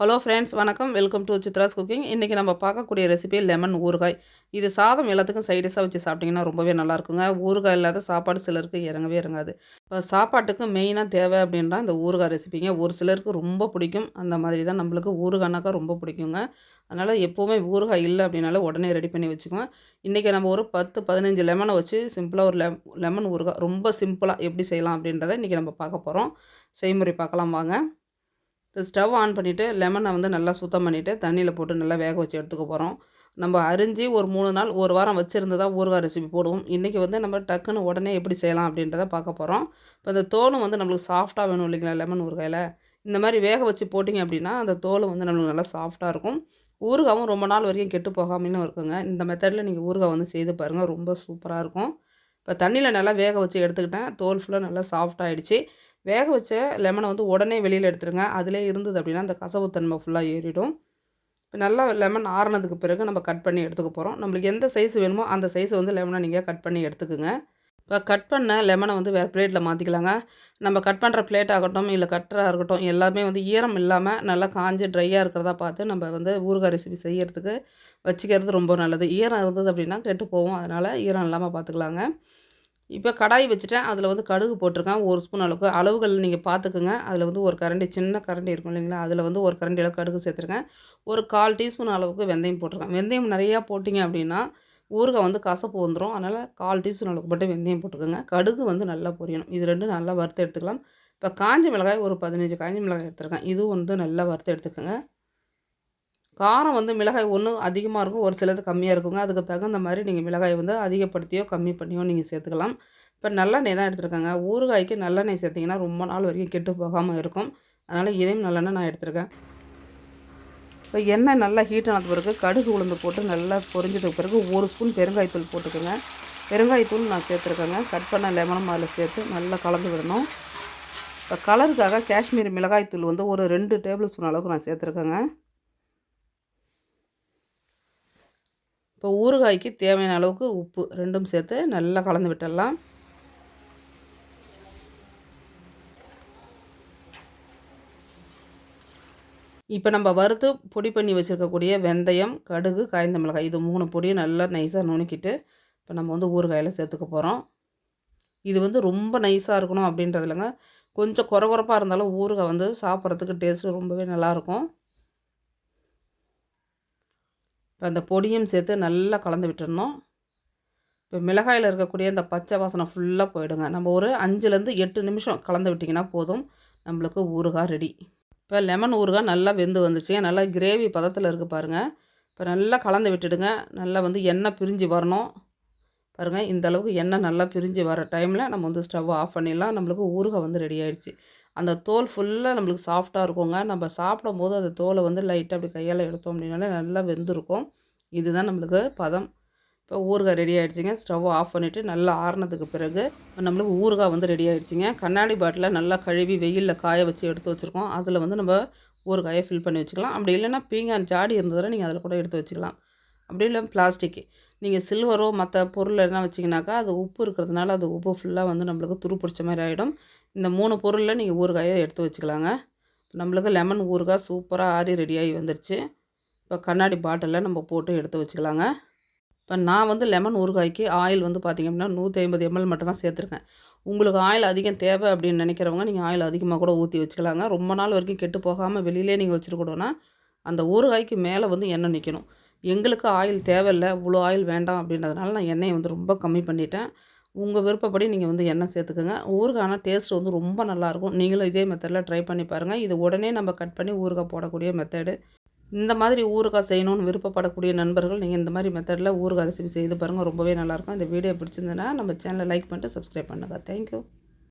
Hello friends வணக்கம். Welcome to Chitra's cooking இன்றைக்கி நம்ம பார்க்கக்கூடிய ரெசிபி லெமன் ஊறுகாய். இது சாதம் எல்லாத்துக்கும் சைடிஷாக வச்சு சாப்பிட்டிங்கன்னா ரொம்பவே நல்லாயிருக்குங்க ஊறுகாய் இல்லாத சாப்பாடு சிலருக்கு இறங்கவே இறங்காது. இப்போ சாப்பாட்டுக்கு மெயினாக தேவை அப்படின்றா இந்த ஊறுகாய் ரெசிபிங்க ஒரு சிலருக்கு ரொம்ப பிடிக்கும். அந்த மாதிரி தான் நம்மளுக்கு ஊறுகாய்னாக்கா ரொம்ப பிடிக்குங்க. அதனால் எப்போவுமே ஊறுகாய் இல்லை அப்படின்னால உடனே ரெடி பண்ணி வச்சுக்குவோம் இன்றைக்கி நம்ம ஒரு பத்து பதினஞ்சு லெமனை வச்சு சிம்பிளாக ஒரு லெம் லெமன் ஊறுகாய். ரொம்ப சிம்பிளாக எப்படி செய்யலாம் அப்படின்றத இன்றைக்கி நம்ம பார்க்க போகிறோம் செய்முறை பார்க்கலாம் வாங்க. ஸ்டவ் ஆன் பண்ணிவிட்டு லெமனை வந்து நல்லா சுத்தம் பண்ணிவிட்டு தண்ணியில் போட்டு நல்லா வேக வச்சு எடுத்துக்க போகிறோம் நம்ம அரிஞ்சு ஒரு மூணு நாள் ஒரு வாரம் வச்சுருந்து தான் ஊறுகாய் ரெசிபி போடுவோம். இன்றைக்கி வந்து நம்ம டக்குன்னு உடனே எப்படி செய்யலாம் அப்படின்றத பார்க்க போகிறோம் இப்போ இந்த தோலும் வந்து நம்மளுக்கு சாஃப்டாக வேணும் இல்லைங்களா லெமன் ஊறுகாயில்? இந்த மாதிரி வேக வச்சு போட்டிங்க அப்படின்னா அந்த தோல் வந்து நம்மளுக்கு நல்லா சாஃப்டாக இருக்கும். ஊறுகாவும் ரொம்ப நாள் வரைக்கும் கெட்டு போகாமலும் இருக்குங்க. இந்த மெத்தடில் நீங்கள் ஊறுகாய் வந்து செய்து பாருங்கள் ரொம்ப சூப்பராக இருக்கும். இப்போ தண்ணியில் நல்லா வேக வச்சு எடுத்துக்கிட்டேன். தோல் ஃபுல்லாக நல்லா சாஃப்டாகிடுச்சு வேக வச்ச லெமனை வந்து உடனே வெளியில் எடுத்துருங்க. அதிலே இருந்தது அப்படின்னா அந்த கசவுத்தன்மை ஃபுல்லாக ஏறிடும். இப்போ நல்லா லெமன் ஆறினதுக்கு பிறகு நம்ம கட் பண்ணி எடுத்துக்க போகிறோம் நம்மளுக்கு எந்த சைஸ் வேணுமோ அந்த சைஸை வந்து லெமனை நீங்கள் கட் பண்ணி எடுத்துக்கோங்க. இப்போ கட் பண்ண லெமனை வந்து வேறு பிளேட்டில் மாற்றிக்கலாங்க நம்ம கட் பண்ணுற பிளேட் ஆகட்டும் இல்லை கட்டராக இருக்கட்டும் எல்லாமே வந்து ஈரம் இல்லாமல் நல்லா காஞ்சி ட்ரையாக இருக்கிறதா பார்த்து நம்ம வந்து ஊறுகாய் ரெசிபி செய்கிறதுக்கு வச்சுக்கிறது ரொம்ப நல்லது. ஈரம் இருந்தது அப்படின்னா கெட்டு போவோம் அதனால் ஈரம் இல்லாமல் பார்த்துக்கலாங்க. இப்போ கடாய் வச்சுட்டேன். அதில் வந்து கடுகு போட்டிருக்கேன். ஒரு ஸ்பூன் அளவுக்கு. அளவுகள் நீங்கள் பார்த்துக்குங்க. அதில் வந்து ஒரு கரண்டி சின்ன கரண்டி இருக்கும் இல்லைங்களா? அதில் வந்து ஒரு கரண்டி அளவு கடுகு சேர்த்துருக்கேன். ஒரு கால் டீஸ்பூன் அளவுக்கு வெந்தயம் போட்டிருக்கேன். வெந்தயம் நிறையா போட்டிங்க அப்படின்னா ஊறுகாய் வந்து கசப்பு வந்துடும் அதனால் கால் டீஸ்பூன் அளவுக்கு மட்டும் வெந்தயம் போட்டுக்கோங்க. கடுகு வந்து நல்லா பொரியணும். இது ரெண்டும் நல்லா வறுத்து எடுத்துக்கலாம். இப்போ காஞ்ச மிளகாய் ஒரு பதினஞ்சு காஞ்ச மிளகாய் எடுத்துருக்கேன். இதுவும் வந்து நல்லா வறுத்து எடுத்துக்கோங்க. காரம் வந்து மிளகாய் ஒன்று அதிகமாக இருக்கும் ஒரு சிலது கம்மியாக இருக்குங்க. அதுக்கு தகுந்த மாதிரி நீங்கள் மிளகாய் வந்து அதிகப்படுத்தியோ கம்மி பண்ணியோ நீங்கள் சேர்த்துக்கலாம். இப்போ நல்லெண்ணெய் தான் எடுத்துருக்கேங்க. ஊறுகாய்க்கு நல்லெண்ணெய் சேர்த்திங்கன்னா ரொம்ப நாள் வரைக்கும் கெட்டு போகாமல் இருக்கும். அதனால் இதையும் நல்லெண்ணெய் நான் எடுத்துருக்கேன். இப்போ எண்ணெய் நல்லா ஹீட் ஆனது பிறகு கடுகு உளுந்து போட்டு நல்லா பொரிஞ்சதுக்கு பிறகு ஒரு ஸ்பூன் பெருங்காயத்தூள் போட்டுக்கோங்க. பெருங்காயத்தூள் நான் சேர்த்துருக்கேங்க. கட் பண்ண லெமனும் அதில் சேர்த்து நல்லா கலந்து விடணும். இப்போ கலருக்காக காஷ்மீரி மிளகாய்த்தூள் வந்து ஒரு ரெண்டு டேபிள் ஸ்பூன் அளவுக்கு நான் சேர்த்துருக்கேங்க. இப்போ ஊறுகாய்க்கு தேவையான அளவுக்கு உப்பு ரெண்டும் சேர்த்து நல்லா கலந்து விட்டுடலாம். இப்போ நம்ம வறுத்து பொடி பண்ணி வச்சுருக்கக்கூடிய வெந்தயம் கடுகு காய்ந்த மிளகாய் இது மூணு பொடியும் நல்லா நைஸாக நுணுக்கிட்டு இப்போ நம்ம வந்து ஊறுகாயில் சேர்த்துக்க போகிறோம். இது வந்து ரொம்ப நைஸாக இருக்கணும் அப்படின்றது இல்லைங்க கொஞ்சம் குறகுறப்பாக இருந்தாலும் ஊறுகாய் வந்து சாப்பிட்றதுக்கு டேஸ்ட்டு ரொம்பவே நல்லாயிருக்கும். இப்போ அந்த பொடியும் சேர்த்து நல்லா கலந்து விட்டுருந்தோம் இப்போ மிளகாயில் இருக்கக்கூடிய இந்த பச்சை வாசனை ஃபுல்லாக போயிடுங்க. நம்ம ஒரு அஞ்சுலேருந்து எட்டு நிமிஷம் கலந்து விட்டிங்கன்னா போதும். நம்மளுக்கு ஊறுகாய் ரெடி இப்போ லெமன் ஊறுகாய் நல்லா வெந்து வந்துச்சு. நல்லா கிரேவி பதத்தில் இருக்குது பாருங்கள் இப்போ நல்லா கலந்து விட்டுடுங்க. நல்லா வந்து எண்ணெய் பிரிஞ்சு வரணும். பாருங்கள் இந்த அளவுக்கு எண்ணெய் நல்லா பிரிஞ்சு வர டைமில் நம்ம வந்து ஸ்டவ் ஆஃப் பண்ணிடலாம். நம்மளுக்கு ஊறுகாய் வந்து ரெடி ஆகிடுச்சி அந்த தோல் ஃபுல்லாக நம்மளுக்கு சாஃப்டாக இருக்குங்க. நம்ம சாப்பிடும் போது அந்த தோலை வந்து லைட்டாக அப்படி கையால் எடுத்தோம் அப்படின்னாலே நல்லா வெந்திருக்கும். இதுதான் நம்மளுக்கு பதம். இப்போ ஊறுகாய் ரெடி ஆகிடுச்சிங்க ஸ்டவ் ஆஃப் பண்ணிவிட்டு நல்லா ஆறுனதுக்கு பிறகு நம்மளுக்கு ஊறுகாய் வந்து ரெடி ஆகிடுச்சிங்க கண்ணாடி பாட்டில் நல்லா கழுவி வெயிலில் காய வச்சு எடுத்து வச்சுருக்கோம். அதில் வந்து நம்ம ஊறுகாயை ஃபில் பண்ணி வச்சுக்கலாம். அப்படி இல்லைன்னா பீங்கான் ஜாடி இருந்ததுன்னா நீங்கள் அதில் கூட எடுத்து வச்சுக்கலாம். அப்படி இல்லை பிளாஸ்டிக் நீங்கள் சில்வரோ மற்ற பொருள் எல்லாம் வச்சிங்கனாக்கா அது உப்பு இருக்கிறதுனால அது உப்பு ஃபுல்லாக வந்து நம்மளுக்கு துரு பிடிச்ச மாதிரி ஆகிடும் இந்த மூணு பொருளில் நீங்கள் ஊறுகாயை எடுத்து வச்சுக்கலாங்க. நம்மளுக்கு லெமன் ஊறுகாய் சூப்பராக ஆறி ரெடியாகி வந்துருச்சு. இப்போ கண்ணாடி பாட்டிலில் நம்ம போட்டு எடுத்து வச்சுக்கலாங்க. இப்போ நான் வந்து லெமன் ஊறுகாய்க்கு ஆயில் வந்து பார்த்திங்க அப்படின்னா நூற்றி ஐம்பது எம்எல் மட்டும் தான் சேர்த்துருக்கேன். உங்களுக்கு ஆயில் அதிகம் தேவை அப்படின்னு நினைக்கிறவங்க நீங்கள் ஆயில் அதிகமாக கூட ஊற்றி வச்சுக்கலாங்க. ரொம்ப நாள் வரைக்கும் கெட்டு போகாமல் வெளியிலே நீங்கள் வச்சுருக்கூடோன்னா அந்த ஊறுகாய்க்கு மேலே வந்து எண்ணெய் நிற்கணும் எங்களுக்கு ஆயில் தேவையில்லை இவ்வளோ ஆயில் வேண்டாம் அப்படின்றதுனால நான் எண்ணெயை வந்து ரொம்ப கம்மி பண்ணிட்டேன். உங்கள் விருப்பப்படி நீங்கள் வந்து எண்ணெய் சேர்த்துக்கோங்க. ஊறுகானா டேஸ்ட் வந்து ரொம்ப நல்லாயிருக்கும். நீங்களும் இதே மெத்தடில் ட்ரை பண்ணி பாருங்கள் இது உடனே நம்ம கட் பண்ணி ஊறுகாய் போடக்கூடிய மெத்தடு இந்த மாதிரி ஊறுகாய் செய்யணும்னு விருப்பப்படக்கூடிய நண்பர்கள் நீங்கள் இந்த மாதிரி மெத்தடில் ஊறுகாய் ரெசிபி செய்து பாருங்கள் ரொம்பவே நல்லாயிருக்கும். இந்த வீடியோ பிடிச்சிருந்ததுன்னா நம்ம சேனலை லைக் பண்ணிட்டு சப்ஸ்கிரைப் பண்ணுங்கள் தேங்க்யூ